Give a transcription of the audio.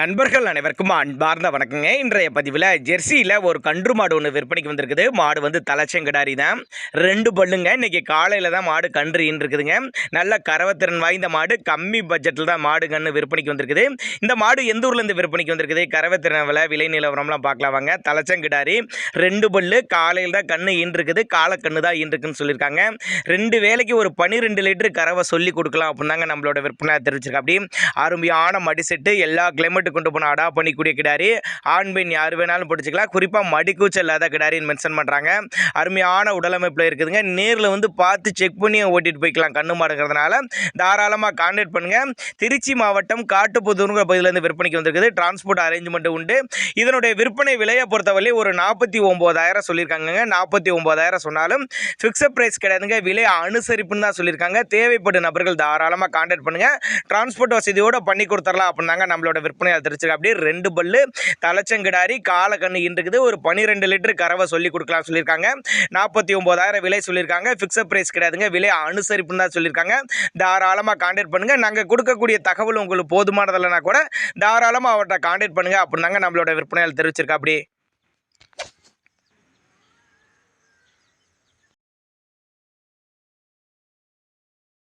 நண்பர்கள் அனைவருக்கும் அன்பார்ந்த வணக்கங்க. இன்றைய பதிவில் ஜெர்சியில் ஒரு கன்று மாடு ஒன்று விற்பனைக்கு வந்திருக்குது. மாடு வந்து தலைச்செங்கடாரி தான். ரெண்டு பல்லுங்க. இன்னைக்கு காலையில் தான் மாடு கன்று இருக்குதுங்க நல்ல கரவத்திறன் வாய்ந்த மாடு. கம்மி பட்ஜெட்டில் தான் மாடு கன்று விற்பனைக்கு வந்திருக்குது. இந்த மாடு எந்த ஊர்லேருந்து விற்பனைக்கு வந்திருக்குது? கரவத்திறன் விலை விலை நிலவரம்லாம் பார்க்கலாம் வாங்க. தலைச்செங்கடாரி ரெண்டு பல்லு காலையில் தான் கன்று ஈன்றுருக்குது. காலக்கண்ணு தான் ஈன்றுருக்குன்னு சொல்லியிருக்காங்க. ரெண்டு வேலைக்கு ஒரு பன்னிரெண்டு லிட்டர் கறவை சொல்லி கொடுக்கலாம் அப்படின்னாங்க நம்மளோட விற்பனை தெரிவிச்சிருக்கா அப்படி அருமையான மடி செட்டு எல்லா கிளைமேட்டு கொண்டு போன அடாப் பண்ணிக்கூடிய கிடாரி ஆண் பெண் யார் வேணாலும் பிடிச்சிக்கலாம். குறிப்பாக மடிக்கூச்சல் இல்லாத கிடாரின்னு மென்ஷன் பண்ணுறாங்க அருமையான உடலமைப்பில் இருக்குதுங்க. நேரில் வந்து பார்த்து செக் பண்ணி ஓட்டிட்டு போய்க்கலாம் கண்ணு மாடுங்கிறதுனால. தாராளமாக கான்டாக்ட் பண்ணுங்கள் திருச்சி மாவட்டம் காட்டுப்புதூருங்கிற பகுதியிலேருந்து விற்பனைக்கு வந்திருக்குது. டிரான்ஸ்போர்ட் அரேஞ்ச்மெண்ட் உண்டு. இதனுடைய விற்பனை விலையை பொறுத்தவரை ஒரு நாற்பத்தி ஒம்போதாயிரம் சொல்லியிருக்காங்க நாற்பத்தி ஒம்போதாயிரம் சொன்னாலும் ஃபிக்ஸட் ப்ரைஸ் கிடையாதுங்க. விலை அனுசரிப்புன்னு தான் சொல்லியிருக்காங்க. தேவைப்படும் நபர்கள் தாராளமாக கான்டாக்ட் பண்ணுங்கள் டிரான்ஸ்போர்ட் வசதியோடு பண்ணி கொடுத்துடலாம் அப்படின்னாங்க நம்மளோட விற்பனை தெரிச்சிருக்கு அப்படியே ரெண்டு பல்லு தலைச்சங்கிடாரி காலக்கண்ணு இருக்குது ஒரு பன்னிரெண்டு லிட்டர் கறவை சொல்லி கொடுக்கலாம் சொல்லியிருக்காங்க. நாற்பத்தி ஒம்பதாயிரம் விலை சொல்லியிருக்காங்க. ஃபிக்ஸட் ப்ரைஸ் கிடையாதுங்க. விலை அனுசரிப்புன்னு தான் சொல்லியிருக்காங்க. தாராளமாக காண்டாக்ட் பண்ணுங்கள் நாங்கள் கொடுக்கக்கூடிய தகவல் உங்களுக்கு போதுமானதில்லைனா கூட தாராளமாக அவர்கிட்ட காண்டாக்ட் பண்ணுங்கள் அப்படின்னாங்க நம்மளோட விற்பனையால் தெரிவிச்சிருக்கா அப்படி